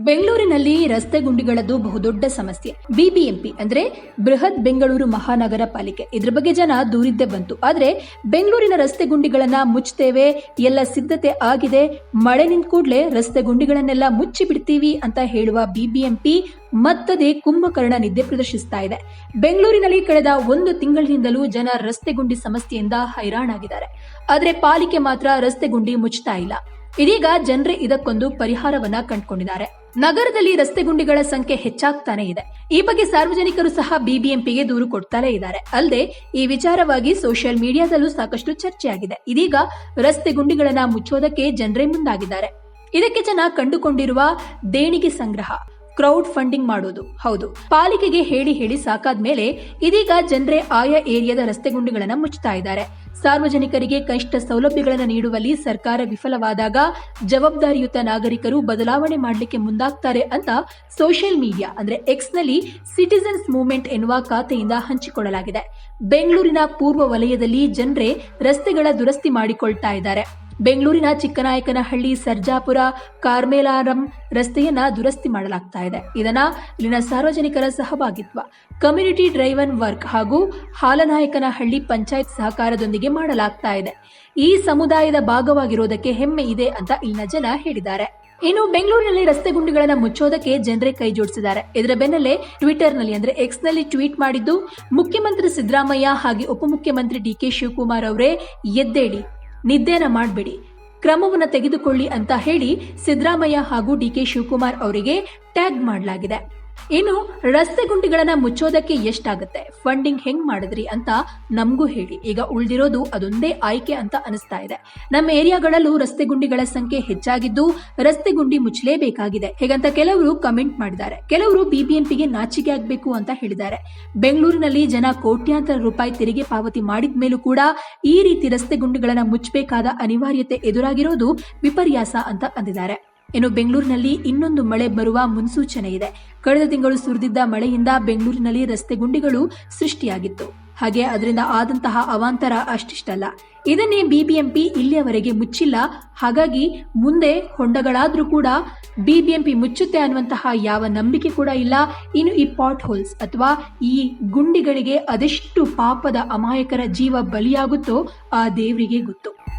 ಬೆಂಗಳೂರಿನಲ್ಲಿ ರಸ್ತೆ ಗುಂಡಿಗಳದ್ದು ಬಹುದೊಡ್ಡ ಸಮಸ್ಯೆ. ಬಿಬಿಎಂಪಿ ಅಂದ್ರೆ ಬೃಹತ್ ಬೆಂಗಳೂರು ಮಹಾನಗರ ಪಾಲಿಕೆ. ಇದ್ರ ಬಗ್ಗೆ ಜನ ದೂರಿದ್ದೇ ಬಂತು. ಆದ್ರೆ ಬೆಂಗಳೂರಿನ ರಸ್ತೆ ಗುಂಡಿಗಳನ್ನ ಮುಚ್ಚುತ್ತೇವೆ ಎಲ್ಲ ಸಿದ್ಧತೆ ಆಗಿದೆ, ಮಳೆ ನಿಂತ ಕೂಡಲೇ ರಸ್ತೆ ಗುಂಡಿಗಳನ್ನೆಲ್ಲ ಮುಚ್ಚಿ ಬಿಡ್ತೀವಿ ಅಂತ ಹೇಳುವ ಬಿಬಿಎಂಪಿ ಮತ್ತದೇ ಕುಂಭಕರ್ಣ ನಿದ್ದೆ ಪ್ರದರ್ಶಿಸ್ತಾ ಇದೆ. ಬೆಂಗಳೂರಿನಲ್ಲಿ ಕಳೆದ ಒಂದು ತಿಂಗಳಿನಿಂದಲೂ ಜನ ರಸ್ತೆ ಗುಂಡಿ ಸಮಸ್ಯೆಯಿಂದ ಹೈರಾಣಾಗಿದ್ದಾರೆ. ಆದರೆ ಪಾಲಿಕೆ ಮಾತ್ರ ರಸ್ತೆ ಗುಂಡಿ ಮುಚ್ತಾ ಇಲ್ಲ. ಇದೀಗ ಜನರೇ ಇದಕ್ಕೊಂದು ಪರಿಹಾರವನ್ನ ಕಂಡುಕೊಂಡಿದ್ದಾರೆ. ನಗರದಲ್ಲಿ ರಸ್ತೆ ಗುಂಡಿಗಳ ಸಂಖ್ಯೆ ಹೆಚ್ಚಾಗ್ತಾನೆ ಇದೆ. ಈ ಬಗ್ಗೆ ಸಾರ್ವಜನಿಕರು ಸಹ ಬಿಬಿಎಂಪಿಗೆ ದೂರು ಕೊಡ್ತಾನೆ ಇದ್ದಾರೆ. ಅಲ್ಲದೆ ಈ ವಿಚಾರವಾಗಿ ಸೋಷಿಯಲ್ ಮೀಡಿಯಾದಲ್ಲೂ ಸಾಕಷ್ಟು ಚರ್ಚೆಯಾಗಿದೆ. ಇದೀಗ ರಸ್ತೆ ಗುಂಡಿಗಳನ್ನ ಮುಚ್ಚೋದಕ್ಕೆ ಜನರೇ ಮುಂದಾಗಿದ್ದಾರೆ. ಇದಕ್ಕೆ ಜನ ಕಂಡುಕೊಂಡಿರುವ ದೇಣಿಗೆ ಸಂಗ್ರಹ, ಕ್ರೌಡ್ ಫಂಡಿಂಗ್ ಮಾಡೋದು. ಹೌದು, ಪಾಲಿಕೆಗೆ ಹೇಳಿ ಹೇಳಿ ಸಾಕಾದ್ಮೇಲೆ ಇದೀಗ ಜನರೇ ಆಯಾ ಏರಿಯಾದ ರಸ್ತೆ ಗುಂಡಿಗಳನ್ನ ಮುಚ್ಚುತ್ತಾ ಇದ್ದಾರೆ. ಸಾರ್ವಜನಿಕರಿಗೆ ಕನಿಷ್ಠ ಸೌಲಭ್ಯಗಳನ್ನು ನೀಡುವಲ್ಲಿ ಸರ್ಕಾರ ವಿಫಲವಾದಾಗ ಜವಾಬ್ದಾರಿಯುತ ನಾಗರಿಕರು ಬದಲಾವಣೆ ಮಾಡಲಿಕ್ಕೆ ಮುಂದಾಗ್ತಾರೆ ಅಂತ ಸೋಷಿಯಲ್ ಮೀಡಿಯಾ, ಅಂದ್ರೆ ಎಕ್ಸ್ನಲ್ಲಿ ಸಿಟಿಸನ್ಸ್ ಮೂವ್ಮೆಂಟ್ ಎನ್ನುವ ಖಾತೆಯಿಂದ ಹಂಚಿಕೊಳ್ಳಲಾಗಿದೆ. ಬೆಂಗಳೂರಿನ ಪೂರ್ವ ವಲಯದಲ್ಲಿ ಜನರೇ ರಸ್ತೆಗಳ ದುರಸ್ತಿ ಮಾಡಿಕೊಳ್ತಾ ಇದ್ದಾರೆ. ಬೆಂಗಳೂರಿನ ಚಿಕ್ಕನಾಯಕನಹಳ್ಳಿ ಸರ್ಜಾಪುರ ಕಾರ್ಮೇಲಾರಂ ರಸ್ತೆಯನ್ನ ದುರಸ್ತಿ ಮಾಡಲಾಗ್ತಾ ಇದೆ. ಇದನ್ನ ಇಲ್ಲಿನ ಸಾರ್ವಜನಿಕರ ಸಹಭಾಗಿತ್ವ ಕಮ್ಯುನಿಟಿ ಡ್ರೈವನ್ ವರ್ಕ್ ಹಾಗೂ ಹಾಲನಾಯಕನಹಳ್ಳಿ ಪಂಚಾಯತ್ ಸಹಕಾರದೊಂದಿಗೆ ಮಾಡಲಾಗ್ತಾ ಇದೆ. ಈ ಸಮುದಾಯದ ಭಾಗವಾಗಿರೋದಕ್ಕೆ ಹೆಮ್ಮೆ ಇದೆ ಅಂತ ಇಲ್ಲಿನ ಜನ ಹೇಳಿದ್ದಾರೆ. ಇನ್ನು ಬೆಂಗಳೂರಿನಲ್ಲಿ ರಸ್ತೆ ಗುಂಡಿಗಳನ್ನ ಮುಚ್ಚೋದಕ್ಕೆ ಜನರೇ ಕೈ ಜೋಡಿಸಿದ್ದಾರೆ. ಇದರ ಬೆನ್ನಲ್ಲೇ ಟ್ವಿಟರ್ನಲ್ಲಿ ಅಂದ್ರೆ ಎಕ್ಸ್ನಲ್ಲಿ ಟ್ವೀಟ್ ಮಾಡಿದ್ದು ಮುಖ್ಯಮಂತ್ರಿ ಸಿದ್ದರಾಮಯ್ಯ ಹಾಗೆ ಉಪಮುಖ್ಯಮಂತ್ರಿ ಡಿ ಕೆ ಶಿವಕುಮಾರ್ ಅವರೇ ಎದ್ದೇಳಿ ನಿದ್ದೆನ ಮಾಡಬೇಡಿ. ಕ್ರಮವನ್ನು ತೆಗೆದುಕೊಳ್ಳಿ ಅಂತ ಹೇಳಿ ಸಿದ್ದರಾಮಯ್ಯ ಹಾಗೂ ಡಿ ಕೆ ಶಿವಕುಮಾರ್ ಅವರಿಗೆ ಟ್ಯಾಗ್ ಮಾಡಲಾಗಿದೆ. ಇನ್ನು ರಸ್ತೆ ಗುಂಡಿಗಳನ್ನ ಮುಚ್ಚೋದಕ್ಕೆ ಎಷ್ಟಾಗುತ್ತೆ? ಫಂಡಿಂಗ್ ಹೆಂಗ್ ಮಾಡಿದ್ರಿ ಅಂತ ನಮಗೂ ಹೇಳಿ. ಈಗ ಉಳಿದಿರೋದು ಅದೊಂದೇ ಆಯ್ಕೆ ಅಂತ ಅನಿಸ್ತಾ ಇದೆ. ನಮ್ಮ ಏರಿಯಾಗಳಲ್ಲೂ ರಸ್ತೆ ಗುಂಡಿಗಳ ಸಂಖ್ಯೆ ಹೆಚ್ಚಾಗಿದ್ದು ರಸ್ತೆ ಗುಂಡಿ ಮುಚ್ಚಲೇಬೇಕಾಗಿದೆ. ಹೇಗಂತ ಕೆಲವರು ಕಮೆಂಟ್ ಮಾಡಿದ್ದಾರೆ. ಕೆಲವರು ಬಿಬಿಎಂಪಿಗೆ ನಾಚಿಕೆ ಆಗಬೇಕು ಅಂತ ಹೇಳಿದ್ದಾರೆ. ಬೆಂಗಳೂರಿನಲ್ಲಿ ಜನ ಕೋಟ್ಯಾಂತರ ರೂಪಾಯಿ ತೆರಿಗೆ ಪಾವತಿ ಮಾಡಿದ ಮೇಲೂ ಕೂಡ ಈ ರೀತಿ ರಸ್ತೆ ಗುಂಡಿಗಳನ್ನ ಮುಚ್ಚಬೇಕಾದ ಅನಿವಾರ್ಯತೆ ಎದುರಾಗಿರೋದು ವಿಪರ್ಯಾಸ ಅಂತ ಅಂದಿದ್ದಾರೆ. ಇನ್ನು ಬೆಂಗಳೂರಿನಲ್ಲಿ ಇನ್ನೊಂದು ಮಳೆ ಬರುವ ಮುನ್ಸೂಚನೆ ಇದೆ. ಕಳೆದ ತಿಂಗಳು ಸುರಿದಿದ್ದ ಮಳೆಯಿಂದ ಬೆಂಗಳೂರಿನಲ್ಲಿ ರಸ್ತೆ ಗುಂಡಿಗಳು ಸೃಷ್ಟಿಯಾಗಿತ್ತು. ಹಾಗೆ ಅದರಿಂದ ಆದಂತಹ ಅವಾಂತರ ಅಷ್ಟಿಷ್ಟಲ್ಲ. ಇದನ್ನೇ ಬಿಬಿಎಂಪಿ ಇಲ್ಲಿಯವರೆಗೆ ಮುಚ್ಚಿಲ್ಲ. ಹಾಗಾಗಿ ಮುಂದೆ ಹೊಂಡಗಳಾದರೂ ಕೂಡ ಬಿಬಿಎಂಪಿ ಮುಚ್ಚುತ್ತೆ ಅನ್ನುವಂತಹ ಯಾವ ನಂಬಿಕೆ ಕೂಡ ಇಲ್ಲ. ಇನ್ನು ಈ ಪಾಟ್ ಹೋಲ್ಸ್ ಅಥವಾ ಈ ಗುಂಡಿಗಳಿಗೆ ಅದೆಷ್ಟು ಪಾಪದ ಅಮಾಯಕರ ಜೀವ ಬಲಿಯಾಗುತ್ತೋ ಆ ದೇವರಿಗೆ ಗೊತ್ತು.